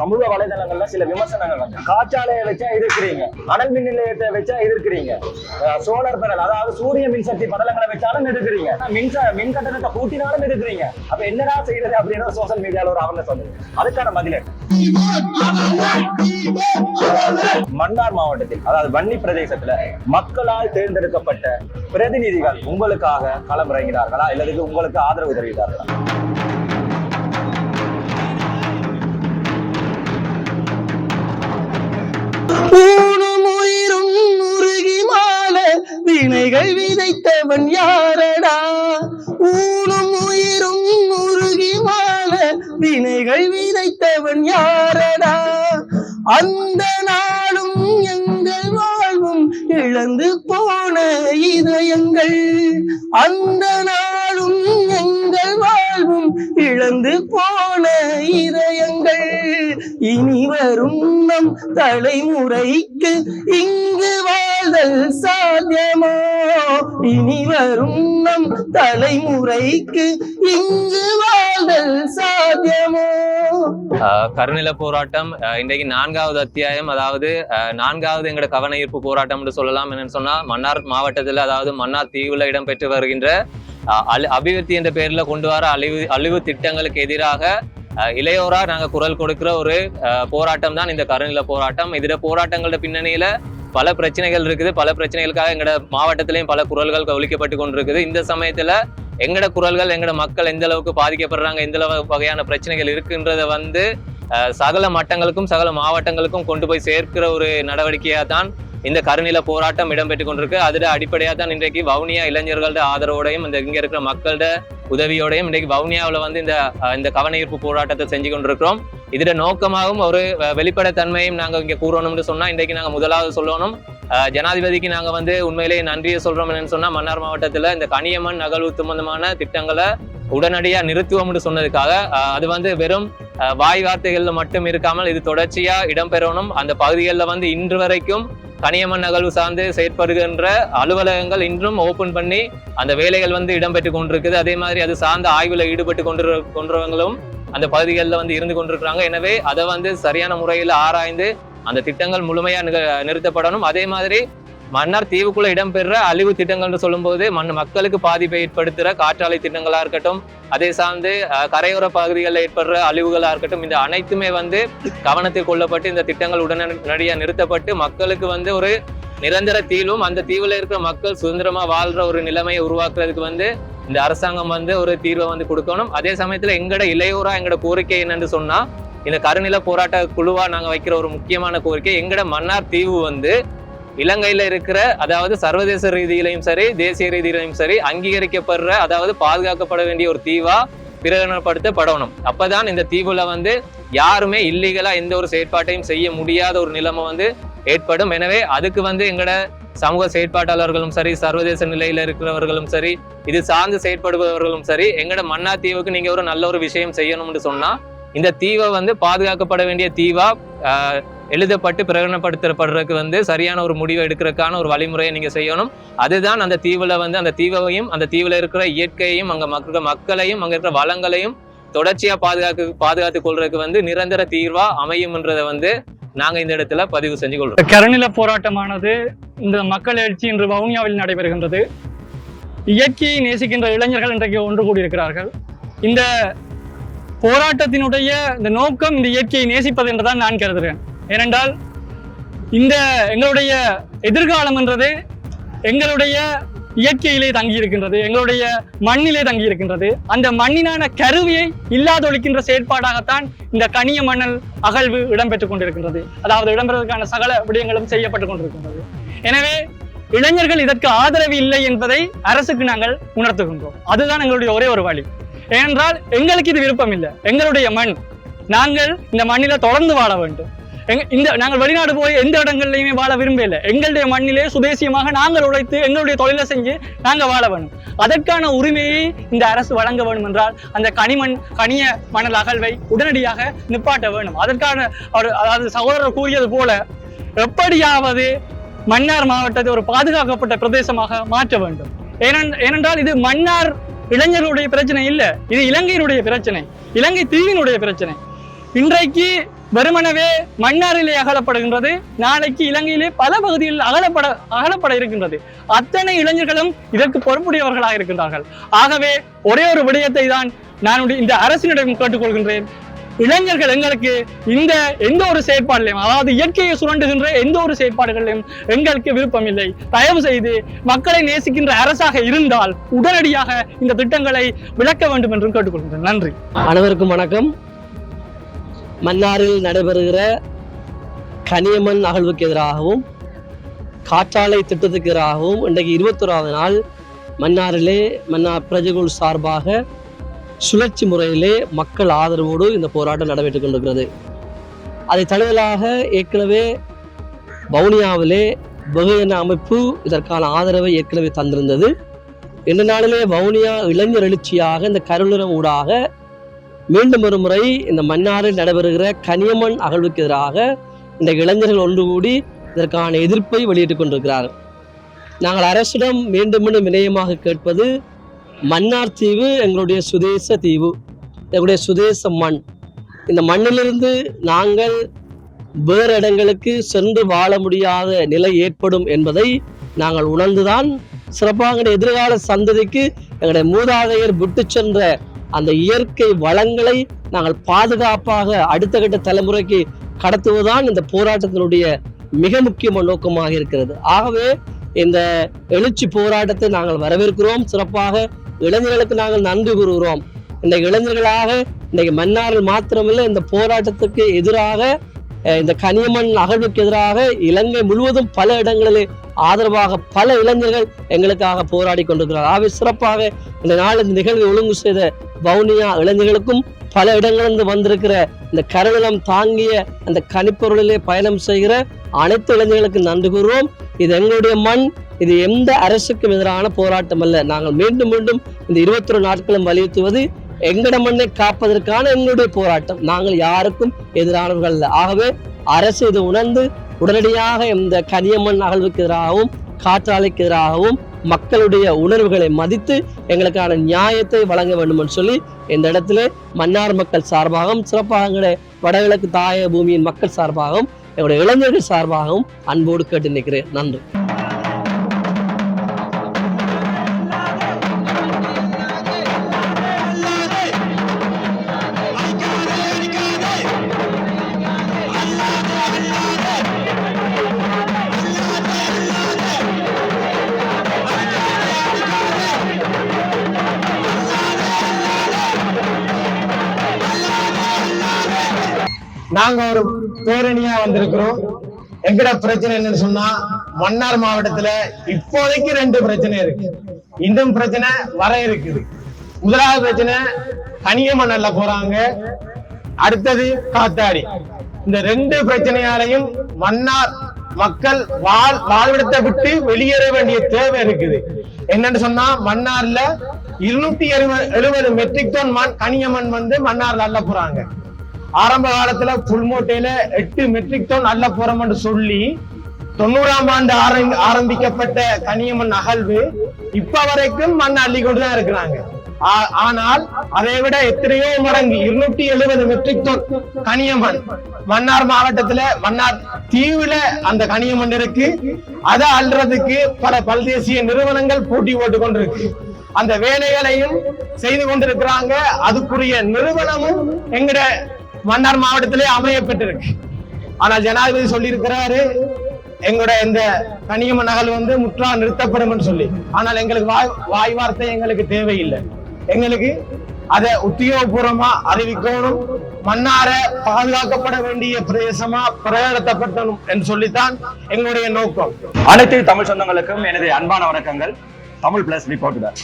சமூக வலைதளங்கள்ல சில விமர்சனங்கள் வந்து காற்றாலையை வச்சா எதிர்க்கிறீங்க. அனல் மின் நிலையத்தை வச்சா எதிர்க்கிறீங்க. சோலார் பேனல் அதாவது சூரிய மின்சக்தி படலங்களை வச்சாலும் எதிர்க்கிறீங்க. மின்சார மின்ச மின் கட்டணத்தை கூட்டினாலும் எதிர்க்கிறீங்க. அப்ப என்னடா செய்யறது அப்படின்னு சோஷியல் மீடியால ஒரு அவங்க சொல்லுது அதுக்கான பதில் மன்னார் மாவட்டத்தில் அதாவது வன்னி பிரதேசத்துல மக்களால் தேர்ந்தெடுக்கப்பட்ட பிரதிநிதிகள் உங்களுக்காக களமிறங்கினார்களா? இல்லதுக்கு உங்களுக்கு ஆதரவு தெரிவித்தார்களா? ஊனும் உயிரும் முருகி மால வினைகள் விதைத்தவன் யாரடா? ஊனும் உயிரும் முருகி மால வினைகள் விதைத்தவன் யாரடா? அந்த நாளும் எங்கள் வாழ்வும் இழந்து போன இதயங்கள். அந்த நாளும் எங்கள் வாழ்வும் இழந்து போன இதயங்கள் இனி வரும் நம் தலைமுறைக்கு இங்கு வாழ்தல் சாத்தியமா? இனி வரும் நம் தலைமுறைக்கு இங்கு வாழ்தல் சாத்தியமோ? கருநில போராட்டம் இன்றைக்கு நான்காவது அத்தியாயம் அதாவது நான்காவது எங்களோட கவன ஈர்ப்பு போராட்டம் என்று சொல்லலாம். என்னன்னு சொன்னா மன்னார் மாவட்டத்தில் அதாவது மன்னார் தீவுல இடம்பெற்று வருகின்ற அபிவிருத்தி என்ற பெயரில் கொண்டு வர அழிவு அழிவு திட்டங்களுக்கு எதிராக இளையோரா நாங்கள் குரல் கொடுக்கிற ஒரு போராட்டம் தான் இந்த கருநில போராட்டம். இதில் போராட்டங்களோட பின்னணியில பல பிரச்சனைகள் இருக்குது. பல பிரச்சனைகளுக்காக எங்களோட மாவட்டத்திலையும் பல குரல்கள் ஒழிக்கப்பட்டு கொண்டிருக்குது. இந்த சமயத்துல எங்கட குரல்கள் எங்களோட மக்கள் எந்த அளவுக்கு பாதிக்கப்படுறாங்க எந்த அளவு வகையான பிரச்சனைகள் இருக்குன்றத வந்து சகல மட்டங்களுக்கும் சகல மாவட்டங்களுக்கும் கொண்டு போய் சேர்க்கிற ஒரு நடவடிக்கையாக தான் இந்த கருநில போராட்டம் இடம்பெற்றுக் கொண்டிருக்கு. அதில் அடிப்படையாக தான் இன்றைக்கு வவுனியா இளைஞர்களோட ஆதரவோடையும் இந்த இங்கே இருக்கிற மக்களோட உதவியோடையும் இன்றைக்கு வவுனியாவில் வந்து இந்த இந்த கவனஈர்ப்பு போராட்டத்தை செஞ்சு கொண்டிருக்கிறோம். இதுல நோக்கமாகவும் ஒரு வெளிப்படைத்தன்மையும் நாங்கள் இங்கே கூறணும்னு சொன்னால் இன்றைக்கு நாங்க முதலாவது சொல்லணும். அஹ், ஜனாதிபதிக்கு நாங்க வந்து உண்மையிலேயே நன்றியை சொல்றோம் என்னன்னு சொன்னால் மன்னார் மாவட்டத்தில் இந்த கனியம்மன் நகழ்வு சம்பந்தமான திட்டங்களை உடனடியாக நிறுத்துவோம்னு சொன்னதுக்காக அது வந்து வெறும் வாய் வார்த்தைகளில் மட்டும் இருக்காமல் இது தொடர்ச்சியாக இடம்பெறணும். அந்த பகுதிகளில் வந்து இன்று வரைக்கும் கனியம்மன் நகழ்வு சார்ந்து செயற்படுகின்ற அலுவலகங்கள் இன்றும் ஓபன் பண்ணி அந்த வேலைகள் வந்து இடம்பெற்று கொண்டிருக்குது. அதே மாதிரி அது சார்ந்த ஆய்வில் ஈடுபட்டு கொண்டு கொண்டவங்களும் அந்த பகுதிகளில் வந்து இருந்து கொண்டிருக்கிறாங்க. எனவே அதை வந்து சரியான முறையில் ஆராய்ந்து அந்த திட்டங்கள் முழுமையாக நிறுத்தப்படணும். அதே மாதிரி மன்னார் தீவுக்குள்ள இடம்பெற அழிவு திட்டங்கள்னு சொல்லும்போது மண் மக்களுக்கு பாதிப்பை ஏற்படுத்துகிற காற்றாலை திட்டங்களாக இருக்கட்டும் அதே சார்ந்து கரையோர பகுதிகளில் ஏற்படுற அழிவுகளாக இருக்கட்டும் இந்த அனைத்துமே வந்து கவனத்தில் கொள்ளப்பட்டு இந்த திட்டங்கள் உடனடியாக நிறுத்தப்பட்டு மக்களுக்கு வந்து ஒரு நிரந்தர தீவும் அந்த தீவில் இருக்கிற மக்கள் சுதந்திரமா வாழ்ற ஒரு நிலைமையை உருவாக்குறதுக்கு வந்து இந்த அரசாங்கம் வந்து ஒரு தீர்வை வந்து கொடுக்கணும். அதே சமயத்துல எங்கட இளையோரா எங்கட கோரிக்கை என்னன்னு சொன்னா இந்த கருநில போராட்ட குழுவா நாங்க வைக்கிற ஒரு முக்கியமான கோரிக்கை எங்கட மன்னார் தீவு வந்து இலங்கையில இருக்கிற அதாவது சர்வதேச ரீதியிலையும் சரி தேசிய ரீதியிலையும் சரி அங்கீகரிக்கப்படுற அதாவது பாதுகாக்கப்பட வேண்டிய ஒரு தீவா பிரகடனப்படுத்தப்படணும். அப்பதான் இந்த தீவுல வந்து யாருமே இல்லீகலா எந்த ஒரு செயற்பாட்டையும் செய்ய முடியாத ஒரு நிலைமை வந்து ஏற்படும். எனவே அதுக்கு வந்து எங்கட சமூக செயற்பாட்டாளர்களும் சரி சர்வதேச நிலையில இருக்கிறவர்களும் சரி இது சார்ந்து செயற்படுபவர்களும் சரி எங்கட மன்னா தீவுக்கு நீங்க ஒரு நல்ல ஒரு விஷயம் செய்யணும்னு சொன்னா இந்த தீவை வந்து பாதுகாக்கப்பட வேண்டிய தீவா எழுதப்பட்டு பிரகடனப்படுத்தப்படுறதுக்கு வந்து சரியான ஒரு முடிவை எடுக்கிறதுக்கான ஒரு வழிமுறையை நீங்கள் செய்யணும். அதுதான் அந்த தீவில் வந்து அந்த தீவையும் அந்த தீவில் இருக்கிற இயற்கையையும் அங்கே மக்கள் மக்களையும் அங்கே இருக்கிற வளங்களையும் தொடர்ச்சியாக பாதுகாக்க பாதுகாத்துக் கொள்றதுக்கு வந்து நிரந்தர தீர்வாக அமையும்ன்றதை வந்து நாங்கள் இந்த இடத்துல பதிவு செஞ்சு கொள்றோம் கரணில போராட்டமானது இந்த மக்கள் எழுச்சி இன்று வவுனியாவில் நடைபெறுகின்றது. இயற்கையை நேசிக்கின்ற இளைஞர்கள் இன்றைக்கு ஒன்று கூடியிருக்கிறார்கள். இந்த போராட்டத்தினுடைய இந்த நோக்கம் இந்த இயற்கையை நேசிப்பது என்றுதான் நான் கருதுகிறேன் ஏனென்றால் இந்த எங்களுடைய எதிர்காலம் என்றது எங்களுடைய இயற்கையிலே தங்கி இருக்கின்றது எங்களுடைய மண்ணிலே தங்கி இருக்கின்றது அந்த மண்ணினான கருவியை இல்லாதொழிக்கின்ற செயற்பாடாகத்தான் இந்த கனிய மணல் அகழ்வு இடம்பெற்றுக் கொண்டிருக்கின்றது. அதாவது இடம்பெறுவதற்கான சகல விடயங்களும் செய்யப்பட்டுக் கொண்டிருக்கின்றது. எனவே இளைஞர்கள் இதற்கு ஆதரவு இல்லை என்பதை அரசுக்கு நாங்கள் உணர்த்துகின்றோம். அதுதான் எங்களுடைய ஒரே ஒரு வழி. ஏனென்றால் எங்களுக்கு இது விருப்பம் இல்லை எங்களுடைய மண். நாங்கள் இந்த மண்ணில தொடர்ந்து வாழ வேண்டும். இந்த நாங்கள் வெளிநாடு போய் எந்த இடங்கள்லையுமே வாழ விரும்பல எங்களுடைய மண்ணிலே சுதேசியமாக நாங்கள் உழைத்து எங்களுடைய தொழிலை செஞ்சு நாங்கள் வாழ வேணும் அதற்கான உரிமையை இந்த அரசு வழங்க வேண்டும் என்றால் அந்த கனிமண் கனிய மணல் அகழ்வை உடனடியாக நிப்பாட்ட வேண்டும். அதற்கான ஒரு அதாவது சகோதரர் கூறியது போல எப்படியாவது மன்னார் மாவட்டத்தை ஒரு பாதுகாக்கப்பட்ட பிரதேசமாக மாற்ற வேண்டும். ஏனென்- ஏனென்றால் இது மன்னார் இளைஞர்களுடைய பிரச்சனை இல்லை இது இலங்கையினுடைய பிரச்சனை. இலங்கை தீவினுடைய பிரச்சனை. இன்றைக்கு வெறுமனவே மன்னாரிலே அகலப்படுகின்றது. நாளைக்கு இலங்கையிலே பல பகுதிகளில் அகலப்பட அகலப்பட இருக்கின்றது. அத்தனை இளைஞர்களும் இதற்கு பொறுப்புடையவர்களாக இருக்கின்றார்கள். ஆகவே ஒரே ஒரு விடயத்தை தான் நான் உடைய- இந்த அரசினிடம் கேட்டுக்கொள்கின்றேன். இளைஞர்கள் எங்களுக்கு இந்த எந்த ஒரு செயற்பாடுலையும் அதாவது இயற்கையை சுரண்டுகின்ற எந்த ஒரு செயற்பாடுகளிலும் எங்களுக்கு விருப்பம் இல்லை தயவு செய்து மக்களை நேசிக்கின்ற அரசாக இருந்தால் உடனடியாக இந்த திட்டங்களை விளக்க வேண்டும் என்றும் கேட்டுக்கொள்கின்றேன். நன்றி. அனைவருக்கும் வணக்கம். மன்னாரில் நடைபெறுகிற கனியம்மன் அகழ்வுக்கு எதிராகவும் காற்றாலை திட்டத்துக்கு எதிராகவும் இன்றைக்கு இருபத்தோராவது நாள் மன்னாரிலே மன்னார் பிரஜைகள் சார்பாக சுழற்சி முறையிலே மக்கள் ஆதரவோடு இந்த போராட்டம் நடைபெற்றுக் கொண்டிருக்கிறது. அதை தழுவலாக ஏற்கனவே வவுனியாவிலே வெகுஜன அமைப்பு இதற்கான ஆதரவை ஏற்கனவே தந்திருந்தது. இந்த நாளிலே வவுனியா இளைஞர் எழுச்சியாக இந்த கருளுரம் ஊடாக மீண்டும் ஒரு முறை இந்த மன்னாரில் நடைபெறுகிற கனியம்மன் அகழ்வுக்கு எதிராக இந்த இளைஞர்கள் ஒன்று கூடி இதற்கான எதிர்ப்பை வெளியிட்டுக் கொண்டிருக்கிறார்கள். நாங்கள் அரசிடம் மீண்டும் மீண்டும் வினயமாக கேட்பது மன்னார் தீவு எங்களுடைய சுதேச தீவு எங்களுடைய சுதேச மண். இந்த மண்ணிலிருந்து நாங்கள் வேறு இடங்களுக்கு சென்று வாழ முடியாத நிலை ஏற்படும் என்பதை நாங்கள் உணர்ந்துதான் சிறப்பாக எதிர்கால சந்ததிக்கு எங்களுடைய மூதாதையர் விட்டு சென்ற அந்த இயற்கை வளங்களை நாங்கள் பாதுகாப்பாக அடுத்த கட்ட தலைமுறைக்கு கடத்துவதுதான் இந்த போராட்டத்தினுடைய மிக முக்கியமான நோக்கமாக இருக்கிறது. ஆகவே இந்த எழுச்சி போராட்டத்தை நாங்கள் வரவேற்கிறோம். சிறப்பாக இளைஞர்களுக்கு நாங்கள் நன்றி கூறுகிறோம். இந்த இளைஞர்களாக இன்றைக்கு மன்னாரில் மாத்திரமில்லை இந்த போராட்டத்துக்கு எதிராக இந்த கனியமன் அகழ்வுக்கு எதிராக இலங்கை முழுவதும் பல இடங்களிலே ஆதரவாக பல இளைஞர்கள் எங்களுக்காக போராடி கொண்டிருக்கிறார் ஆகவே சிறப்பாக இந்த நாள் இந்த நிகழ்வை ஒழுங்கு செய்த வவுனியா இளைஞர்களுக்கும் பல இடங்களிலிருந்து வந்திருக்கிற இந்த கருநிலம் தாங்கிய அந்த கனிப்பொருளிலே பயணம் செய்கிற அனைத்து இளைஞர்களுக்கு நன்றி கூறுவோம். இது எங்களுடைய மண் இது எந்த அரசுக்கும் எதிரான போராட்டம் அல்ல. நாங்கள் மீண்டும் மீண்டும் இந்த இருபத்தொரு நாட்களும் வலியுறுத்துவது எங்கட மண்ணை காப்பதற்கான எங்களுடைய போராட்டம். நாங்கள் யாருக்கும் எதிரானவர்கள் அல்ல. ஆகவே அரசு இது உணர்ந்து உடனடியாக இந்த கனியமண் அகழ்வுக்கு எதிராகவும் காற்றாலைக்கு எதிராகவும் மக்களுடைய உணர்வுகளை மதித்து எங்களுக்கான நியாயத்தை வழங்க வேண்டும் சொல்லி இந்த இடத்திலே மன்னார் மக்கள் சார்பாகவும் சிறப்பாக எங்களுடைய வடகிழக்கு தாய பூமியின் மக்கள் சார்பாகவும் எங்களுடைய இளைஞர்கள் சார்பாகவும் அன்போடு கேட்டு நிற்கிறேன். நன்றி. நாங்க ஒரு பேரணியா வந்திருக்கிறோம். எங்கட பிரச்சனை என்னன்னு சொன்னா மன்னார் மாவட்டத்துல இப்போதைக்கு ரெண்டு பிரச்சனை இருக்கு. இன்னும் பிரச்சனை வர இருக்குது. முதலாவது பிரச்சனை கனியமண்ணல்ல போறாங்க. அடுத்தது காத்தாடி. இந்த ரெண்டு பிரச்சனையாலையும் மன்னார் மக்கள் வாழ் வாழ்விடத்தை விட்டு வெளியேற வேண்டிய தேவை இருக்குது. என்னன்னு சொன்னா மன்னார்ல இருநூத்தி எழுபது மெட்ரிக் டன் மண் கனியமண் வந்து மன்னார்ல அள்ள போறாங்க. ஆரம்ப காலத்துல புல்மோட்டையில எட்டு மெட்ரிக் டன் அள்ள என்று சொல்லி தொண்ணூறாம் ஆண்டு ஆரம்பி- ஆரம்பிக்கப்பட்ட கனியமண் அகழ்வு இப்ப வரைக்கும் மண் அள்ளி கொண்டுதான் இருக்கிறாங்க. ஆனால் அதை விட எத்தனையோ மடங்கு இருநூத்தி எழுபது மெட்ரிக் டன் கனியமண் மன்னார் மாவட்டத்துல மன்னார் தீவுல அந்த கனியமண் இருக்கு. அதை அள்ளுறதுக்கு பல பல்தேசிய நிறுவனங்கள் போட்டி போட்டு கொண்டிருக்கு. அந்த வேலைகளையும் செய்து கொண்டிருக்கிறாங்க. அதுக்குரிய நிறுவனமும் எங்கட மன்னார் மாவட்டத்திலே அமையப்பட்டிருக்கு ஆனால் ஜனாதிபதி சொல்லியிருக்கிறாரு எங்களோட இந்த கனியம நகல் வந்து முற்றா நிறுத்தப்படும் சொல்லி. ஆனால் எங்களுக்கு வாய் வாய் வார்த்தை எங்களுக்கு தேவையில்லை. எங்களுக்கு அதை உத்தியோகபூர்வமா அறிவிக்கணும் மன்னார பாதுகாக்கப்பட வேண்டிய பிரதேசமா பிரகடனப்படுத்தணும் என்று சொல்லித்தான் எங்களுடைய நோக்கம். அனைத்து தமிழ் சொந்தங்களுக்கும் எனது அன்பான வணக்கங்கள். தமிழ் பிளஸ் ரிப்போர்ட்டுடன்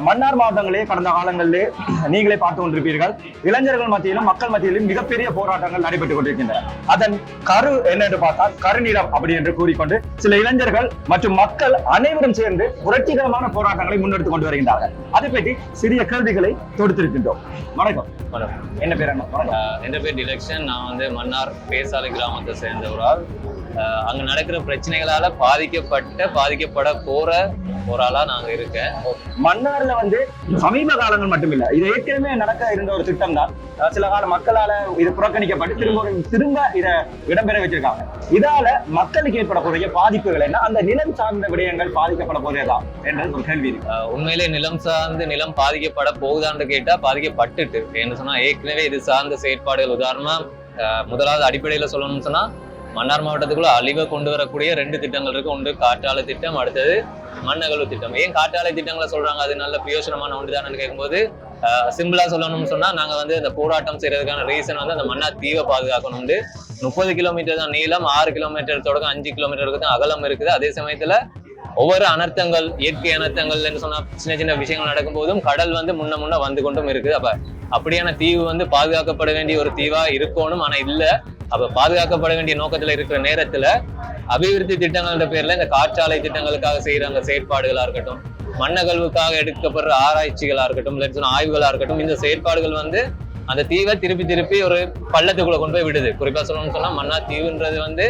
மன்னார் மாவட்டங்களே கடந்த காலங்களிலே நீங்களே பார்த்து கொண்டிருப்பீர்கள். இளைஞர்கள் மத்தியிலும் மக்கள் மத்தியிலும் மிகப்பெரிய போராட்டங்கள் நடைபெற்றுக் கொண்டிருக்கின்றன. அதன் கரு என்ன என்று பார்த்தால் கருநிலம் அப்படி என்று கூறிக்கொண்டு சில இளைஞர்கள் மற்றும் மக்கள் அனைவரும் சேர்ந்து புரட்சிகரமான போராட்டங்களை முன்னெடுத்துக் கொண்டு வருகின்றார்கள். அதை பற்றி சிறிய கேள்விகளை தொடுத்திருக்கின்றோம். வணக்கம். வணக்கம். என்ன பேர் அண்ணா? வணக்கம். ஆஹ் என் பேர் டிலக்ஷன். நான் வந்து மன்னார் பேசாலை கிராமத்தை சேர்ந்த ஒரு ஆள் அஹ் அங்க நடக்கிற பிரச்சனைகளால பாதிக்கப்பட்ட பாதிக்கப்பட போற ஒரு ஆளா நாங்க இருக்கேன். மன்னார்ல வந்து சமீப காலங்கள் மட்டும் இல்ல இது ஏற்கனவே நடக்க இருந்த ஒரு திட்டம் தான் சில கால மக்களால இது புறக்கணிக்கப்பட்டு திரும்ப திரும்ப இத இடம்பெற வச்சிருக்காங்க. இதால மக்களுக்கு ஏற்படக்கூடிய பாதிப்புகள் என்ன? அந்த நிலம் சார்ந்த விடயங்கள் பாதிக்கப்பட போதேதான் என்றது ஒரு கேள்வி உண்மையிலே நிலம் சார்ந்து நிலம் பாதிக்கப்பட போகுதான்னு கேட்டா பாதிக்கப்பட்டுட்டு. என்ன சொன்னா ஏற்கனவே இது சார்ந்த செயற்பாடுகள். உதாரணமா முதலாவது அடிப்படையில சொல்லணும்னு சொன்னா மன்னார் மாவட்டத்துக்குள்ள அழிவை கொண்டு வரக்கூடிய ரெண்டு திட்டங்கள் இருக்கு. ஒன்று காற்றாலை திட்டம் அடுத்தது மண்ணகழ்வு திட்டம். ஏன் காற்றாலை திட்டங்களை சொல்றாங்க? அது நல்ல பிரயோஜனமான ஒன்று தானே கேட்கும்போது சிம்பிளா சொல்லணும்னு சொன்னா நாங்க வந்து இந்த போராட்டம் செய்யறதுக்கான ரீசன் வந்து அந்த மன்னார் தீவை பாதுகாக்கணும் முப்பது கிலோமீட்டர் தான் நீளம் ஆறு கிலோமீட்டர் தொடக்கம் அஞ்சு கிலோமீட்டருக்கு தான் அகலம் இருக்குது. அதே சமயத்துல ஒவ்வொரு அனர்த்தங்கள் இயற்கை அனர்த்தங்கள் என்று சொன்னா சின்ன சின்ன விஷயங்கள் நடக்கும் போதும் கடல் வந்து முன்ன முன்ன வந்து கொண்டும் இருக்குது. அப்ப அப்படியான தீவு வந்து பாதுகாக்கப்பட வேண்டிய ஒரு தீவா இருக்கணும். ஆனா இல்ல அப்ப பாதுகாக்கப்பட வேண்டிய நோக்கத்துல இருக்கிற நேரத்துல அபிவிருத்தி திட்டங்கள்ன்ற பேர்ல இந்த காற்றாலை திட்டங்களுக்காக செய்யற அந்த செயற்பாடுகளா இருக்கட்டும் மண்ணகழ்வுக்காக எடுக்கப்படுற ஆராய்ச்சிகளா இருக்கட்டும் இல்லைன்னு சொன்ன ஆய்வுகளா இருக்கட்டும் இந்த செயற்பாடுகள் வந்து அந்த தீவை திருப்பி திருப்பி ஒரு பள்ளத்துக்குள்ள கொண்டு போய் விடுது. குறிப்பா சொல்லணும்னு சொன்னா மன்னார் தீவுன்றது வந்து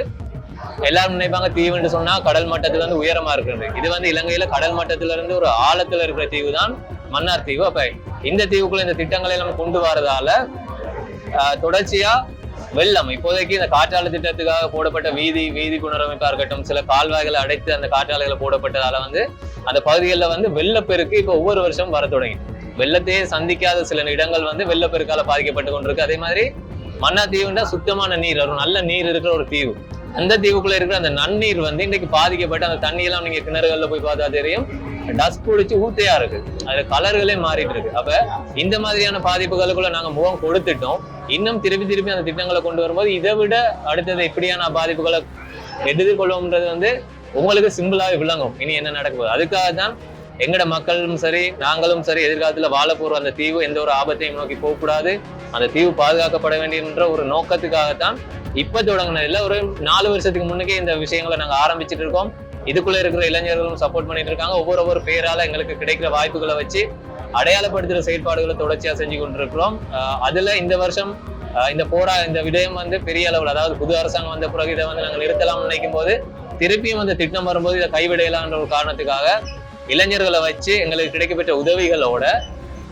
எல்லாரும் நினைப்பாங்க தீவுன்னு சொன்னா கடல் மட்டத்துல இருந்து உயரமா இருக்கிறது. இது வந்து இலங்கையில கடல் மட்டத்துல இருந்து ஒரு ஆழத்துல இருக்கிற தீவு தான் மன்னார் தீவு. அப்ப இந்த தீவுக்குள்ள இந்த திட்டங்களை நம்ம கொண்டு வரதால தொடர்ச்சியா வெள்ளம். இப்போதைக்கு இந்த காற்றாலை திட்டத்துக்காக போடப்பட்ட வீதி வீதி புனரமைப்பா இருக்கட்டும் சில கால்வாய்களை அடைத்து அந்த காற்றாலைகளை போடப்பட்டதால வந்து அந்த பகுதிகளில் வந்து வெள்ளப்பெருக்கு இப்போ ஒவ்வொரு வருஷமும் வர தொடங்கி வெள்ளத்தையே சந்திக்காத சில இடங்கள் வந்து வெள்ளப்பெருக்கால பாதிக்கப்பட்டு கொண்டிருக்கு. அதே மாதிரி மன்னா தீவுன்னா சுத்தமான நீர் வரும் நல்ல நீர் இருக்கிற ஒரு தீவு. அந்த தீவுக்குள்ள இருக்கிற அந்த நன்னீர் வந்து இன்னைக்கு பாதிக்கப்பட்டு அந்த தண்ணியெல்லாம் நீங்க கிணறுகள்ல போய் பார்த்தா தெரியும். டஸ்ட் குடிச்சு ஊத்தையா இருக்கு. அதுல கலர்களே மாறிட்டு இருக்கு. அப்ப இந்த மாதிரியான பாதிப்புகளுக்குள்ள நாங்க முகம் கொடுத்துட்டோம். இன்னும் திருப்பி திருப்பி அந்த திட்டங்களை கொண்டு வரும்போது இதை விட அடுத்தது இப்படியான பாதிப்புகளை எதிர்கொள்வோம்ன்றது வந்து உங்களுக்கு சிம்பிளாவே விளங்கும். இனி என்ன நடக்க போகுது? அதுக்காக தான் எங்கட மக்களும் சரி நாங்களும் சரி எதிர்காலத்துல வாழ போற அந்த தீவு எந்த ஒரு ஆபத்தையும் நோக்கி போகக்கூடாது. அந்த தீவு பாதுகாக்கப்பட வேண்டியன்ற ஒரு நோக்கத்துக்காகத்தான் இப்ப தொடங்கின இல்ல ஒரு நாலு வருஷத்துக்கு முன்னுக்கே இந்த விஷயங்களை நாங்க ஆரம்பிச்சிட்டு இருக்கோம். இதுக்குள்ள இருக்கிற இளைஞர்களும் சப்போர்ட் பண்ணிட்டு இருக்காங்க. ஒவ்வொரு ஒவ்வொரு பேரால எங்களுக்கு கிடைக்கிற வாய்ப்புகளை வச்சு அடையாளப்படுத்துகிற செயற்பாடுகளை தொடர்ச்சியா செஞ்சு கொண்டிருக்கிறோம். அதுல இந்த வருஷம் இந்த போரா இந்த விடயம் வந்து பெரிய அளவில் அதாவது புது அரசாங்கம் வந்த பிறகு இதை வந்து நாங்கள் நிறுத்தலாம்னு நினைக்கும் போது திருப்பியும் அந்த திட்டம் வரும்போது இதை கைவிடையலான்ற ஒரு காரணத்துக்காக இளைஞர்களை வச்சு எங்களுக்கு கிடைக்கப்பட்ட உதவிகளோட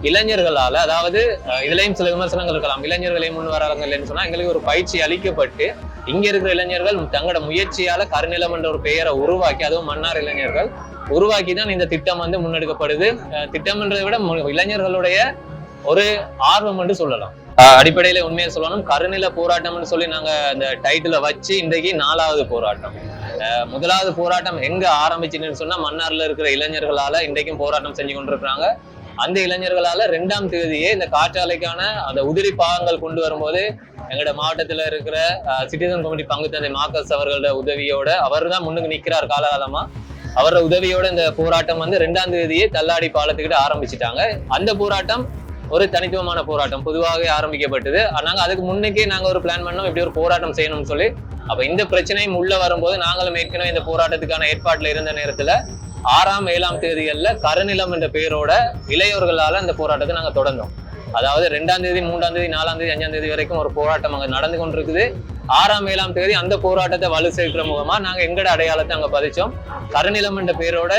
இளைஞர்களால் அதாவது இதுலேயும் சில விமர்சனங்கள் இருக்கலாம். இளைஞர்களையும் முன் வராங்க இல்லைன்னு சொன்னால் எங்களுக்கு ஒரு பயிற்சி அளிக்கப்பட்டு இங்கே இருக்கிற இளைஞர்கள் தங்களோட முயற்சியால் கருநிலம் என்ற ஒரு பெயரை உருவாக்கி அதுவும் மன்னார் இளைஞர்கள் உருவாக்கி தான் இந்த திட்டம் வந்து முன்னெடுக்கப்படுது. திட்டம்ன்றதை விட மு- இளைஞர்களுடைய ஒரு ஆர்வம் என்று சொல்லலாம். அடிப்படையில உண்மையை சொல்லணும். கருநில போராட்டம்னு சொல்லி நாங்க அந்த டைட்டில வச்சு இன்றைக்கு நாலாவது போராட்டம். முதலாவது போராட்டம் எங்க ஆரம்பிச்சுன்னு சொன்னா மன்னார்ல இருக்கிற இளைஞர்களால இன்றைக்கும் போராட்டம் செஞ்சு கொண்டிருக்கிறாங்க. அந்த இளைஞர்களால ரெண்டாம் தேதியே இந்த காற்றாலைக்கான அந்த உதிரி பாகங்கள் கொண்டு வரும்போது எங்களோட மாவட்டத்துல இருக்கிற சிட்டிசன் கமிட்டி பங்கு தந்தை மார்க்கஸ் அவர்களோட உதவியோட அவர் தான் முன்னுக்கு நிக்கிறார் காலகாலமா. அவரோட உதவியோட இந்த போராட்டம் வந்து ரெண்டாம் தேதியே தள்ளாடி பாலத்துக்கிட்ட ஆரம்பிச்சிட்டாங்க. அந்த போராட்டம் ஒரு தனித்துவமான போராட்டம் பொதுவாகவே ஆரம்பிக்கப்பட்டது. நாங்க அதுக்கு முன்னுக்கே நாங்க ஒரு பிளான் பண்ணோம். இப்படி ஒரு போராட்டம் செய்யணும்னு சொல்லி. அப்ப இந்த பிரச்சனையும் உள்ள வரும்போது நாங்களும் ஏற்கனவே இந்த போராட்டத்துக்கான ஏற்பாட்டுல இருந்த நேரத்துல ஆறாம் ஏழாம் தேதிகள்ல கருநிலம் என்ற பெயரோட இளையோர்களால அந்த போராட்டத்தை நாங்க தொடர்ந்தோம். அதாவது ரெண்டாம் தேதி மூன்றாம் தேதி நாலாம் தேதி அஞ்சாம் தேதி வரைக்கும் ஒரு போராட்டம் அங்க நடந்து கொண்டிருக்குது. ஆறாம் ஏழாம் தேதி அந்த போராட்டத்தை வலு சேர்க்கிற மூலமா நாங்க எங்கட அடையாளத்தை அங்க பதிச்சோம். கருநிலம் என்ற பெயரோட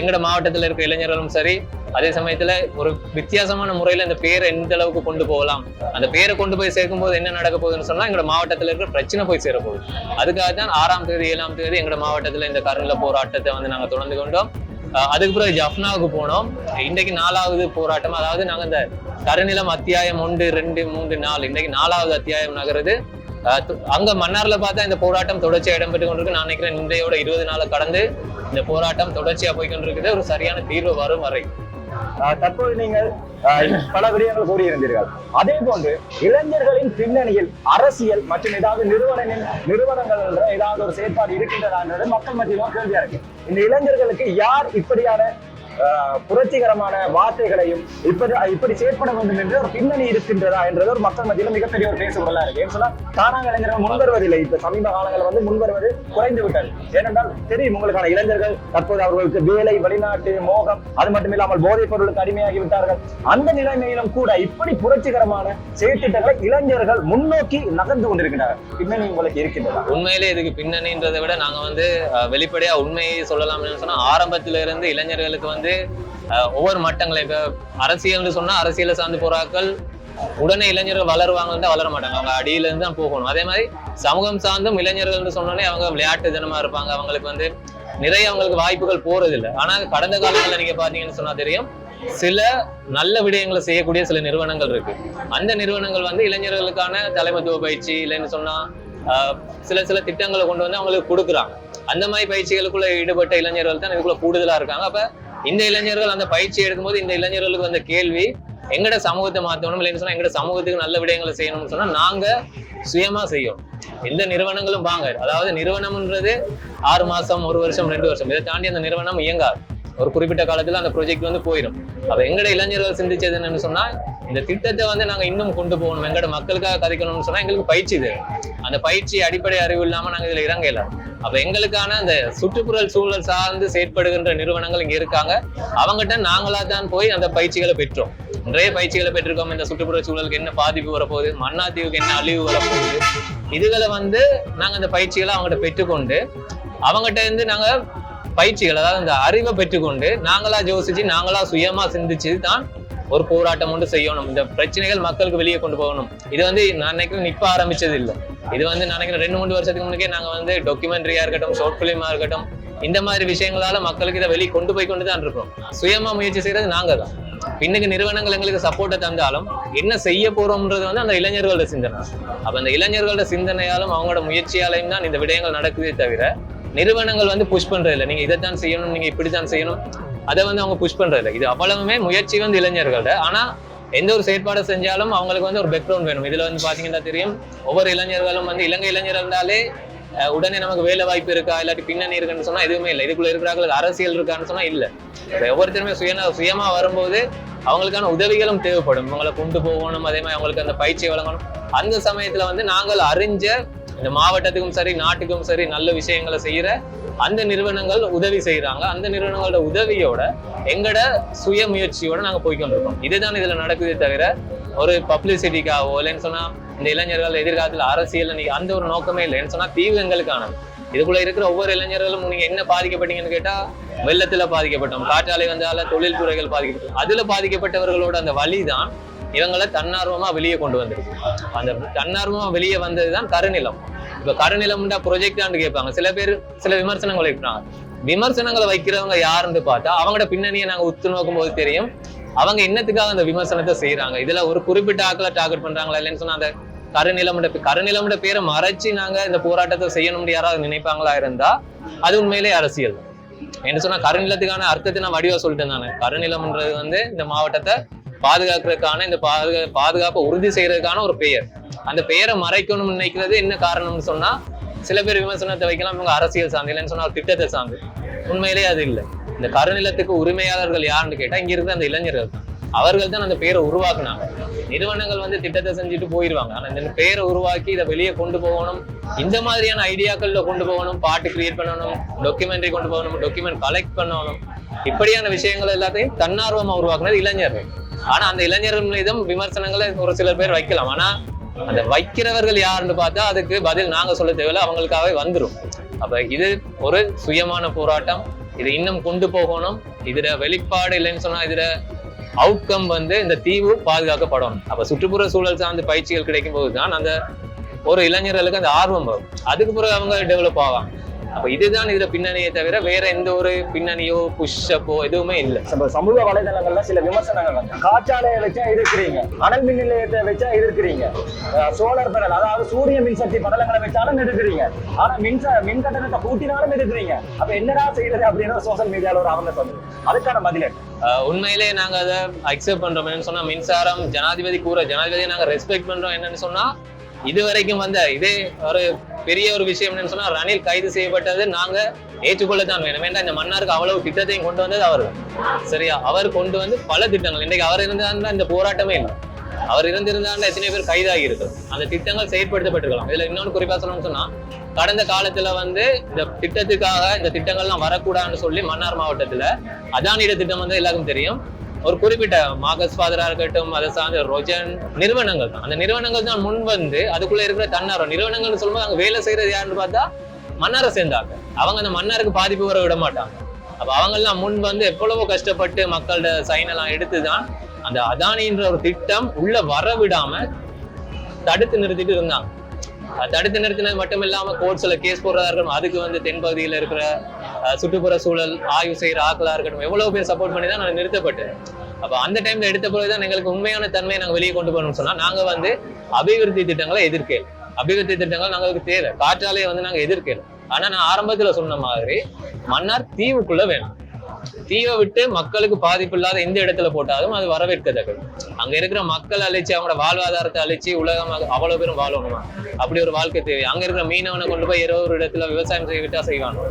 எங்கட மாவட்டத்துல இருக்க இளைஞர்களும் சரி அதே சமயத்துல ஒரு வித்தியாசமான முறையில இந்த பேரை எந்த அளவுக்கு கொண்டு போகலாம்? அந்த பேரை கொண்டு போய் சேர்க்கும் போது என்ன நடக்க போகுதுன்னு சொன்னா எங்க மாவட்டத்துல இருக்கிற பிரச்சனை போய் சேரப்போகுது. அதுக்காக தான் ஆறாம் தேதி ஏழாம் தேதி எங்க மாவட்டத்துல இந்த கருநில போராட்டத்தை வந்து நாங்க தொடர்ந்து கொண்டோம். அதுக்கு பிறகு ஜப்னாவுக்கு போனோம். இன்றைக்கு நாலாவது போராட்டம் அதாவது நாங்க இந்த கருநிலம் அத்தியாயம் ஒன்று ரெண்டு மூன்று நாலு இன்றைக்கு நாலாவது அத்தியாயம் நகருது. அங்க மன்னார்ல பார்த்தா இந்த போராட்டம் தொடர்ச்சியா இடம்பெற்று கொண்டிருக்கு. நான் நினைக்கிறேன் இன்றையோட இருபது நாளை கடந்து இந்த போராட்டம் தொடர்ச்சியா போய் கொண்டிருக்குது. ஒரு சரியான தீர்வு வரும் வரை. தற்போது நீங்கள் ஆஹ் பல விடயங்கள் கூறியிருந்தீர்கள். அதே போன்று இளைஞர்களின் பின்னணியில் அரசியல் மற்றும் ஏதாவது நிறுவனங்களின் நிறுவனங்கள் என்ற ஏதாவது ஒரு செயற்பாடு இருக்கின்றதான்றது மக்கள் மத்தியிலும் கேள்வியா இருக்கு. இந்த இளைஞர்களுக்கு யார் இப்படியான புரட்சிகரமான வார்த்தைகளையும் இப்படி இப்படி செயற்பட வேண்டும் என்று ஒரு பின்னணி இருக்கின்றதா என்றது ஒரு மக்கள் மத்தியில் மிகப்பெரிய ஒரு பேசுபொருளா இருக்கு. ஏன்னு சொன்னா தானாக இளைஞர்கள் முன்வருவதில்லை. இப்ப சமீப காலங்களில் வந்து முன்வருவது குறைந்து விட்டது. ஏனென்றால் தெரியும் உங்களுக்கான இளைஞர்கள் தற்போது அவர்களுக்கு வேலை வெளிநாட்டு மோகம் அது மட்டும் இல்லாமல் போதைப் பொருளுக்கு அடிமையாகி விட்டார்கள். அந்த நிலைமையிலும் கூட இப்படி புரட்சிகரமான செயற்திட்டங்களை இளைஞர்கள் முன்னோக்கி நகர்ந்து கொண்டிருக்கிறார்கள் பின்னணி உங்களுக்கு இருக்கின்றதா? உண்மையிலே இதுக்கு பின்னணின்றதை விட நாங்க வந்து வெளிப்படையா உண்மையை சொல்லலாம்னு சொன்னா ஆரம்பத்துல இருந்து இளைஞர்களுக்கு வந்து வந்து ஒவ்வொரு மட்டங்களை இப்போ அரசியல்னு சொன்னால் அரசியலை சார்ந்து போறாக்கள் உடனே இளைஞர்கள் வளருவாங்கன்னு வளர மாட்டாங்க. அவங்க அடியிலேருந்து தான் போகணும். அதே மாதிரி சமூகம் சார்ந்தும் இளைஞர்கள்னு சொன்னோன்னே அவங்க விளையாட்டு தினமாக இருப்பாங்க. அவங்களுக்கு வந்து நிறைய அவங்களுக்கு வாய்ப்புகள் போகிறதில்ல ஆனால் கடந்த காலத்தில் நீங்கள் பார்த்தீங்கன்னு சொன்னால் தெரியும் சில நல்ல விடயங்களை செய்யக்கூடிய சில நிறுவனங்கள் இருக்கு. அந்த நிறுவனங்கள் வந்து இளைஞர்களுக்கான தலைமத்துவ பயிற்சி இல்லைன்னு சொன்னா சில சில திட்டங்களை கொண்டு வந்து அவங்களுக்கு கொடுக்குறாங்க. அந்த மாதிரி பயிற்சிகளுக்குள்ள ஈடுபட்ட இளைஞர்கள் தான் இதுக்குள்ள கூடுதலா இருக்காங்க. அப்ப இந்த இளைஞர்கள் அந்த பயிற்சி எடுக்கும்போது இந்த இளைஞர்களுக்கு வந்த கேள்வி எங்கட சமூகத்தை மாற்றணும் இல்லைன்னு சொன்னா எங்கட சமூகத்துக்கு நல்ல விடயங்களை செய்யணும்னு சொன்னா நாங்க சுயமா செய்யும் எந்த நிறுவனங்களும் வாங்க. அதாவது நிறுவனம்ன்றது ஆறு மாசம் ஒரு வருஷம் ரெண்டு வருஷம். இதை தாண்டி அந்த நிறுவனம் இயங்காது. ஒரு குறிப்பிட்ட காலத்துல அந்த ப்ராஜெக்ட் வந்து போயிடும் அப்ப எங்கட இளைஞர்கள் சிந்திச்சது என்னன்னு சொன்னா இந்த திட்டத்தை வந்து நாங்க இன்னும் கொண்டு போகணும். எங்கட மக்களுக்காக கதைக்கணும்னு சொன்னா எங்களுக்கு பயிற்சி தேவை அந்த பயிற்சி அடிப்படை அறிவு இல்லாம நாங்க இதுல இறங்கல. அப்ப எங்களுக்கான அந்த சுற்றுப்புற சூழல் சார்ந்து செயற்படுகின்ற நிறுவனங்கள் இங்க இருக்காங்க. அவங்ககிட்ட நாங்களா தான் போய் அந்த பயிற்சிகளை பெற்றோம். நிறைய பயிற்சிகளை பெற்றிருக்கோம். இந்த சுற்றுப்புற சூழலுக்கு என்ன பாதிப்பு வரப்போகுது? மண்ணாத்தீவுக்கு என்ன அழிவு வரப்போகுது? இதுகளை வந்து நாங்க அந்த பயிற்சிகளை அவங்ககிட்ட பெற்றுக்கொண்டு அவங்ககிட்ட இருந்து நாங்க பயிற்சிகள் அதாவது இந்த அறிவை பெற்றுக்கொண்டு நாங்களா யோசிச்சு நாங்களா சுயமா சிந்திச்சு தான் ஒரு போராட்டம் ஒன்று செய்யணும். இந்த பிரச்சனைகள் மக்களுக்கு வெளியே கொண்டு போகணும். இது வந்து நான் நினைக்கிறேன் இப்போ ஆரம்பிச்சது இல்லை இது வந்து நான் நினைக்கிறேன் ரெண்டு மூணு வருஷத்துக்கு முன்னே நாங்க வந்து டாக்குமெண்ட்ரியா இருக்கட்டும் ஷார்ட் ஃபிலிமா இருக்கட்டும் இந்த மாதிரி விஷயங்களால மக்களுக்கு இதை வெளியே கொண்டு போய் கொண்டு தான் இருக்கோம் சுயமா முயற்சி செய்யறது நாங்க தான். பின்னுக்கு நிறுவனங்கள் எங்களுக்கு சப்போர்ட்டை தந்தாலும் என்ன செய்ய போறோம்ன்றது வந்து அந்த இளைஞர்களோட சிந்தனை. அப்ப அந்த இளைஞர்களோட சிந்தனையாலும் அவங்களோட முயற்சியாலையும் தான் இந்த விடயங்கள் நடக்குதே தவிர நிறுவனங்கள் வந்து புஷ் பண்றது இல்லை நீங்க இதைத்தான் செய்யணும் நீங்க இப்படித்தான் செய்யணும். அதை வந்து அவங்க புஷ் பண்றது இது அவ்வளவுமே முயற்சி வந்து இளைஞர்களோட ஆனா எந்த ஒரு செயற்பாடு செஞ்சாலும் அவங்களுக்கு வந்து ஒரு பேக்ரவுண்ட் வேணும். இதுல வந்து பாத்தீங்கன்னா தெரியும் ஒவ்வொரு இளைஞர்களும் வந்து இலங்கை இளைஞர் இருந்தாலே உடனே நமக்கு வேலை வாய்ப்பு இருக்கா இல்லாட்டி பின்னணி இருக்குன்னு சொன்னா எதுவுமே இல்லை. இதுக்குள்ள இருக்கிறார்கள் அரசியல் இருக்கான்னு சொன்னா இல்ல. ஒவ்வொருத்தருமே சுயனா சுயமா வரும்போது அவங்களுக்கான உதவிகளும் தேவைப்படும். இவங்களை கொண்டு போகணும் அதே மாதிரி அவங்களுக்கு அந்த பயிற்சி வழங்கணும். அந்த சமயத்துல வந்து நாங்கள் அறிஞ்ச இந்த மாவட்டத்துக்கும் சரி நாட்டுக்கும் சரி நல்ல விஷயங்களை செய்யற அந்த நிறுவனங்கள் உதவி செய்கிறாங்க அந்த நிறுவனங்களோட உதவியோட எங்கட சுய முயற்சியோட நாங்கள் போய்க்கொண்டிருக்கோம். இதுதான் இதில் நடக்குதே தவிர ஒரு பப்ளிசிட்டிக்காவோ இல்லைன்னு சொன்னால் இந்த இளைஞர்கள் எதிர்காலத்தில் அரசியல் நீங்க அந்த ஒரு நோக்கமே இல்லைன்னு சொன்னால் தீவு எங்களுக்கானது இதுக்குள்ள இருக்கிற ஒவ்வொரு இளைஞர்களும் நீங்க என்ன பாதிக்கப்பட்டீங்கன்னு கேட்டா வெள்ளத்துல பாதிக்கப்பட்டோம் காற்றாலை வந்தால தொழில் துறைகள் பாதிக்கப்பட்டோம் அதுல பாதிக்கப்பட்டவர்களோட அந்த வழி தான் இவங்களை தன்னார்வமா வெளியே கொண்டு வந்திருக்கு. அந்த தன்னார்வமா வெளியே வந்ததுதான் கருநிலம். இப்ப முண்டா ப்ரொஜெக்டான்னு கேட்பாங்க. சில பேர் சில விமர்சனங்கள் வைக்கிறாங்க. விமர்சனங்களை வைக்கிறவங்க யாருன்னு பார்த்தா அவங்களோட பின்னணியை நாங்க உத்து நோக்கும் போது தெரியும். அவங்க என்னத்துக்காக அந்த விமர்சனத்தை செய்யறாங்க இதுல ஒரு குறிப்பிட்ட ஆக்களை டார்கெட் பண்றாங்களா இல்லைன்னு சொன்னா அந்த கருநிலமுட கருநிலம்ட பேரை மறைச்சு நாங்க இந்த போராட்டத்தை செய்யணும்னு யாராவது நினைப்பாங்களா இருந்தா அது உண்மையிலே அரசியல் என்ன சொன்னா கருநிலத்துக்கான அர்த்தத்தை நான் வடிவா சொல்லிட்டேன் நான். கருநிலம்ன்றது வந்து இந்த மாவட்டத்தை பாதுகாக்கிறதுக்கான இந்த பாதுகா பாதுகாப்பை உறுதி செய்யறதுக்கான ஒரு பெயர். அந்த பெயரை மறைக்கணும்னு நினைக்கிறது என்ன காரணம்னு சொன்னா சில பேர் விமர்சனத்தை வைக்கலாம் இவங்க அரசியல் சார்ந்து இல்லைன்னு சொன்னா ஒரு திட்டத்தை சார்ந்து. உண்மையிலேயே அது இல்லை. இந்த கருநிலத்துக்கு உரிமையாளர்கள் யாருன்னு கேட்டா இங்க இருக்கிற அந்த இளைஞர்கள் தான். அவர்கள் தான் அந்த பெயரை உருவாக்குனாங்க. நிறுவனங்கள் வந்து திட்டத்தை செஞ்சுட்டு போயிடுவாங்க ஆனா இந்த பெயரை உருவாக்கி இதை வெளியே கொண்டு போகணும் இந்த மாதிரியான ஐடியாக்கள்ல கொண்டு போகணும் பாட்டு கிரியேட் பண்ணணும் டாக்குமெண்ட்ரி கொண்டு போகணும் டாக்குமெண்ட் கலெக்ட் பண்ணணும். இப்படியான விஷயங்கள் எல்லாத்தையும் தன்னார்வமா உருவாக்குனது இளைஞர்கள். ஆனா அந்த இளைஞர்கள் மீதும் விமர்சனங்களை ஒரு சில பேர் வைக்கலாம். ஆனா அந்த வைக்கிறவர்கள் யாருன்னு பார்த்தா அதுக்கு பதில் நாங்க சொல்ல தேவையில்ல அவங்களுக்காகவே வந்துரும். அப்ப இது ஒரு சுயமான போராட்டம். இது இன்னும் கொண்டு போகணும். இதுல வெளிப்பாடு இல்லைன்னு சொன்னா இதுல அவுட்கம் வந்து இந்த தீவு பாதுகாக்கப்படணும். அப்ப சுற்றுப்புற சூழல் சார்ந்த பயிற்சிகள் கிடைக்கும் போது தான் அந்த ஒரு இளைஞர்களுக்கு அந்த ஆர்வம் வரும். அதுக்கு பிறகு அவங்க டெவலப் ஆவாங்க. அப்ப இதுதான் இதுல பின்னணியை தவிர வேற எந்த ஒரு பின்னணியோ புஷ்அப்போ எதுவுமே இல்லை. இப்ப சமூக வலைதளங்கள்ல சில விமர்சனங்கள் வந்து காற்றாலையை வச்சா எதிர்க்கிறீங்க அனல் மின் நிலையத்தை வச்சா எதிர்க்கிறீங்க சோலார் பேனல் அதாவது சூரிய மின்சக்தி படலங்களை வச்சாலும் எதிர்க்கிறீங்க. ஆனா மின்ச மின் கட்டணத்தை கூட்டினாலும் எதிர்க்கிறீங்க. அப்ப என்னடா செய்யறது அப்படின்னு சோஷியல் மீடியால ஒரு அவர்னஸ் வந்து அதுக்கான பதில் உண்மையிலே நாங்க அதை அக்செப்ட் பண்றோம். சொன்னா மின்சாரம் ஜனாதிபதி கூற ஜனாதிபதியை நாங்க ரெஸ்பெக்ட் பண்றோம். என்னன்னு சொன்னா இது வரைக்கும் வந்த இதே ஒரு பெரிய ஒரு விஷயம் என்னன்னு சொன்னா ரணில் கைது செய்யப்பட்டது நாங்க ஏற்றுக்கொள்ளத்தான் வேணும். ஏன்னா இந்த மன்னாருக்கு அவ்வளவு திட்டத்தையும் கொண்டு வந்தது அவர். சரியா? அவர் கொண்டு வந்து பல திட்டங்கள். இன்னைக்கு அவர் இருந்தாருன்னா இந்த போராட்டமே இல்லை. அவர் இருந்திருந்தாருன்னா எத்தனை பேர் கைதாகி இருக்கும் அந்த திட்டங்கள் செயற்படுத்தப்பட்டிருக்கலாம். இதுல இன்னொன்று குறிப்பா சொல்லணும்னு சொன்னா கடந்த காலத்துல வந்து இந்த திட்டத்துக்காக இந்த திட்டங்கள்லாம் வரக்கூடாதுன்னு சொல்லி மன்னார் மாவட்டத்துல அதானிட திட்டம் வந்து எல்லாருக்கும் தெரியும். ஒரு குறிப்பிட்ட மாகஸ் ஃபாதரா இருக்கட்டும் அதை சார்ந்த ரொஜன் நிறுவனங்கள் தான். அந்த நிறுவனங்கள் தான் முன் வந்து அதுக்குள்ள இருக்கிற தன்னார்வம். நிறுவனங்கள்னு சொல்லும்போது அங்க வேலை செய்யறது யாருன்னு பார்த்தா மன்னரை சேர்ந்தாங்க அவங்க அந்த மன்னருக்கு பாதிப்பு வர விட மாட்டாங்க. அப்ப அவங்கெல்லாம் முன் வந்து எவ்வளவோ கஷ்டப்பட்டு மக்களோட சைன் எல்லாம் எடுத்துதான் அந்த அதானின்ற ஒரு திட்டம் உள்ள வர விடாம தடுத்து நிறுத்திட்டு இருந்தாங்க. தடுத்து நிறுத்தினது மட்டும் இல்லாம கோர்ட்ஸ்ல கேஸ் போடுறதா இருக்கட்டும் அதுக்கு வந்து தென்பகுதியில் இருக்கிற சுற்றுப்புற சூழல் ஆய்வு செய்கிற ஆக்களா இருக்கட்டும் எவ்வளவு பேர் சப்போர்ட் பண்ணி தான் நான் நிறுத்தப்பட்டேன் அப்போ அந்த டைம்ல எடுத்த பிறகுதான் எங்களுக்கு உண்மையான தன்மையை நாங்கள் வெளியே கொண்டு போகணும்னு சொன்னால் நாங்க வந்து அபிவிருத்தி திட்டங்களை எதிர்க்கல. அபிவிருத்தி திட்டங்கள் நாங்களுக்கு தேவை. காற்றாலையை வந்து நாங்க எதிர்க்கல. ஆனா நான் ஆரம்பத்துல சொன்ன மாதிரி மன்னார் தீவுக்குள்ள வேணும். தீவை விட்டு மக்களுக்கு பாதிப்பு இல்லாத இந்த இடத்துல போட்டாலும் அது வரவேற்கத்தக்கது. அங்க இருக்கிற மக்கள் அழிச்சு அவங்களோட வாழ்வாதாரத்தை அழிச்சு உலகம் அவ்வளவு பேரும் வாழணுமா? அப்படி ஒரு வாழ்க்கை தேவை. அங்க இருக்கிற மீனவனை கொண்டு போய் ஏதோ ஒரு இடத்துல விவசாயம் செய்ய விட்டா செய்வானோ?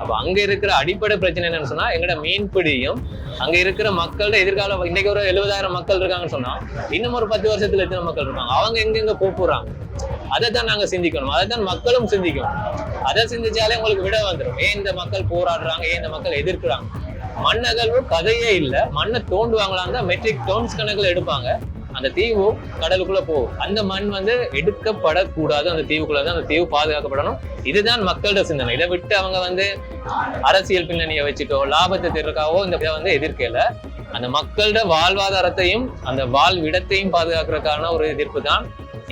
அப்போ அங்கே இருக்கிற அடிப்படை பிரச்சனை என்னன்னு சொன்னால் எங்களோட மீன்பிடியும் அங்கே இருக்கிற மக்களோட எதிர்காலம் இன்னைக்கு ஒரு எழுபதாயிரம் மக்கள் இருக்காங்கன்னு சொன்னால் இன்னும் ஒரு பத்து வருஷத்துல எத்தனை மக்கள் இருப்பாங்க அவங்க எங்கெங்க கூப்பிட்றாங்க? போறாங்க அதை தான் நாங்கள் சிந்திக்கணும். அதை தான் மக்களும் சிந்திக்கணும். அதை சிந்திச்சாலே உங்களுக்கு விட வந்துடும் ஏன் இந்த மக்கள் போராடுறாங்க? ஏன் இந்த மக்கள் எதிர்க்கிறாங்க? மண்ணகழ்வு கதையே இல்லை. மண்ணை தோண்டுவாங்களான்னு தான் மெட்ரிக் டோன்ஸ் கணக்கில் எடுப்பாங்க. அந்த தீவு கடலுக்குள்ள போகும். அந்த மண் வந்து எடுக்கப்படக்கூடாது. அந்த தீவுக்குள்ள தான் அந்த தீவு பாதுகாக்கப்படணும். இதுதான் மக்களோட சிந்தனை. இதை விட்டு அவங்க வந்து அரசியல் பின்னணியை வச்சுட்டோ லாபத்தை தேர்றக்காவோ இந்த இதை வந்து எதிர்க்கல. அந்த மக்களோட வாழ்வாதாரத்தையும் அந்த வாழ்விடத்தையும் பாதுகாக்கிறதுக்கான ஒரு எதிர்ப்பு தான்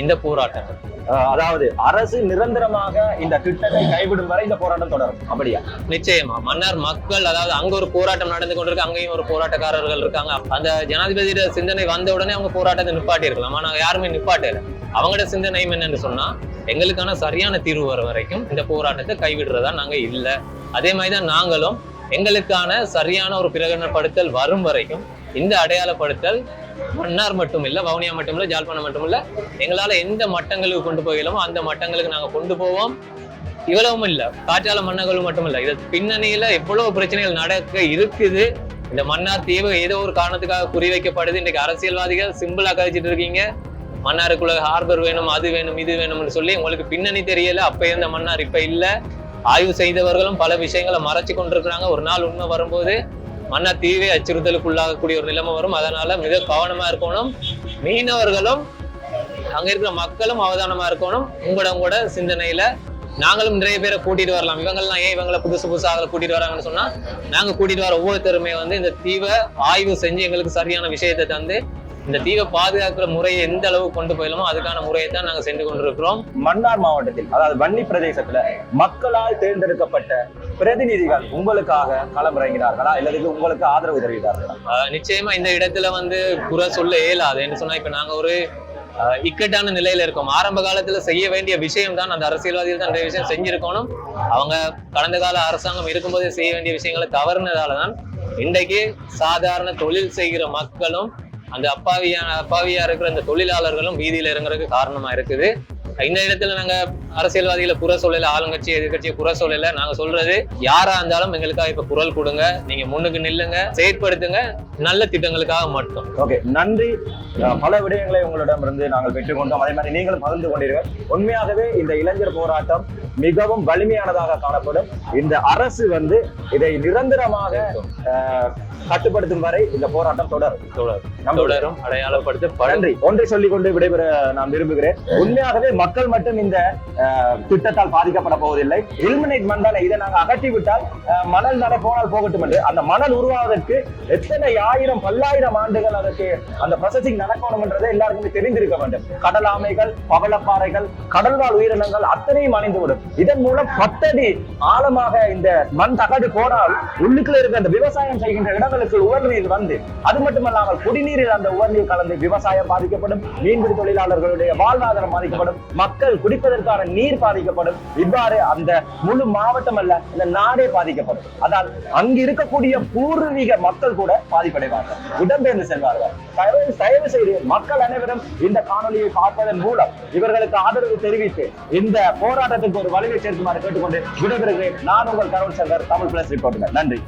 இந்த போராட்டம் அதாவது அரசு நிரந்தரமாக இந்த திட்டத்தை கைவிடும் வரை இந்த போராட்டம் தொடரும். அப்படியா? நிச்சயமா. மன்னர் மக்கள் அதாவது அங்க ஒரு போராட்டம் நடந்து கொண்டிருக்கு அங்கேயும் ஒரு போராட்டக்காரர்கள் இருக்காங்க. அந்த ஜனாதிபதியோட சிந்தனை வந்த உடனே அவங்க போராட்டத்தை நிப்பாட்டி இருக்கலாம் ஆனா யாருமே நிப்பாட்டல. அவங்களோட சிந்தனை என்னன்னு சொன்னா எங்களுக்கான சரியான தீர்வு வர வரைக்கும் இந்த போராட்டத்தை கைவிடுறதா நாங்க இல்ல. அதே மாதிரிதான் நாங்களும் எங்களுக்கான சரியான ஒரு பிரகடனப்படுத்தல் வரும் வரைக்கும் இந்த அடையாளப்படுத்தல் மன்னார் மட்டும் இல்லை வவுனியா மட்டும் இல்லை ஜாழ்ப்பாணம் மட்டும் இல்லை எங்களால் எந்த மட்டங்களுக்கு கொண்டு போகலாமோ அந்த மட்டங்களுக்கு நாங்கள் கொண்டு போவோம். இவ்வளவும் இல்லை காற்றால மன்னர்களும் மட்டும் இல்லை இது பின்னணியில எவ்வளவு பிரச்சனைகள் நடக்க இருக்குது இந்த மன்னார் தீவு ஏதோ ஒரு காரணத்துக்காக குறிவைக்கப்படுது. இன்றைக்கு அரசியல்வாதிகள் சிம்பிளாக கழிச்சிட்டு இருக்கீங்க. மன்னாருக்குள்ள ஹார்பர் வேணும் அது வேணும் இது வேணும்னு சொல்லி உங்களுக்கு பின்னணி தெரியல அப்ப இருந்த மன்னார் இப்ப இல்ல. ஆய்வு செய்தவர்களும் பல விஷயங்களை மறைச்சு கொண்டிருக்கிறாங்க. ஒரு நாள் உண்மை வரும்போது மன்னார் தீவே அச்சுறுத்தலுக்குள்ளாகக்கூடிய ஒரு நிலைமை வரும். அதனால மிக கவனமா இருக்கணும். மீனவர்களும் அங்க இருக்கிற மக்களும் அவதானமா இருக்கணும். உங்களோட உங்களோட சிந்தனையில நாங்களும் நிறைய பேரை கூட்டிட்டு வரலாம். இவங்கெல்லாம் ஏன் இவங்களை புதுசு புதுசாக அதில் கூட்டிட்டு வராங்கன்னு சொன்னா நாங்க கூட்டிட்டு வர ஒவ்வொருத்தருமே வந்து இந்த தீவை ஆய்வு செஞ்சு எங்களுக்கு சரியான விஷயத்தை தந்து இந்த தீவை பாதுகாக்கிற முறையை எந்த அளவு கொண்டு போயிடலாமோ அதுக்கான முறையை தான் நாங்க சென்று கொண்டிருக்கிறோம். மன்னார் மாவட்டத்தில் அதாவது வன்னி பிரதேசத்துல மக்களால் தேர்ந்தெடுக்கப்பட்ட பிரதிநிதிகள் உங்களுக்காக களமிறங்கினார்களா? அல்லது உங்களுக்கு ஆதரவு தெரிவித்தார்களா? நிச்சயமா இந்த இடத்துல வந்து குறை சொல்ல இயலாது. என்ன சொன்னா இப்ப நாங்க ஒரு இக்கட்டான நிலையில இருக்கோம். ஆரம்ப காலத்துல செய்ய வேண்டிய விஷயம் தான் அந்த அரசியல்வாதிகள் தான் நிறைய விஷயம் செஞ்சிருக்கணும். அவங்க கடந்த கால அரசாங்கம் இருக்கும்போதே செய்ய வேண்டிய விஷயங்களை தவறுனதால தான் இன்றைக்கு சாதாரண தொழில் செய்கிற மக்களும் அந்த அப்பாவியான அப்பாவியா இருக்கிற அந்த தொழிலாளர்களும் வீதியில இறங்குறதுக்கு காரணமா இருக்குது. இந்த இடத்துல நாங்க அரசியல்வாதிகளை புற சொல்லல ஆளுங்கட்சி எதிர்கட்சியை புற சொல்லல. நாங்க சொல்றது யாரா இருந்தாலும் எங்களுக்காக இப்ப குரல் கொடுங்க. நீங்க முன்னுக்கு நில்லுங்க செயற்படுத்துங்க. நல்ல திட்டங்களுக்காக மட்டும். ஓகே நன்றி. பல விடயங்களை உங்களிடமிருந்து நாங்கள் பெற்றுக்கொண்டோம். அதே மாதிரி நீங்களும் பகிர்ந்து கொண்டீர்கள். உண்மையாகவே இந்த இளைஞர் போராட்டம் மிகவும் வலிமையானதாக காணப்படும். இந்த அரசு வந்து இதை நிரந்தரமாக கட்டுப்படுத்தும் வரை இந்த போராட்டம் தொடரும் தொடரும். தொடரும் அடையாளப்படுத்தப்படும் நன்றி. ஒன்றை சொல்லிக் கொண்டு விடைபெற நான் விரும்புகிறேன். உண்மையாகவே மக்கள் மட்டும் இந்த திட்டத்தால் பாதிக்கப்பட போவதில்லை. இல்மினேட் மண்டலை இதை நாங்கள் அகற்றி விட்டால் மணல் தானே போனால் போகட்டும் என்று. அந்த மணல் உருவாவதற்கு எத்தனை ஆயிரம் பல்லாயிரம் ஆண்டுகள் அதற்கு அந்த ப்ராசஸிங் நடக்கணும்ன்றதை எல்லாருக்குமே தெரிந்திருக்க வேண்டும். கடல் ஆமைகள் பவளப்பாறைகள் கடல்வாழ் உயிரினங்கள் அத்தனையும் அணிந்துவிடும் இதன் மூலம் பத்தடி ஆழமாக இந்த மண் தகடு போனால் உள்ளுக்குள்ள இருக்க அந்த விவசாயம் செய்கின்ற இடங்களுக்கு உவர்நீர் வந்து அது மட்டுமல்லாமல் குடிநீரில் அந்த உவர்நீர் கலந்து விவசாயம் பாதிக்கப்படும் மீன்பிடி தொழிலாளர்களுடைய வாழ்வாதாரம் பாதிக்கப்படும் மக்கள் குடிப்பதற்கான நீர் பாதிக்கப்படும். இவ்வாறு அந்த முழு மாவட்டம் அல்ல இந்த நாடே பாதிக்கப்படும். அதால் அங்கு இருக்கக்கூடிய பூர்வீக மக்கள் கூட பாதிப்படைவார்கள். இடம்பெயர்ந்து செல்வார்கள். தயவு செய்து செய்து மக்கள் அனைவரும் இந்த காணொலியை பார்ப்பதன் மூலம் இவர்களுக்கு ஆதரவு தெரிவித்து இந்த போராட்டத்துக்கு ஒரு வலிமை சேர்க்குமாறு கேட்டுக்கொண்டு விடைபெறுகிறேன். நான் உங்கள் கருண் சங்கர் தமிழ் பிளஸ் ரிப்போர்ட்டுகள். நன்றி.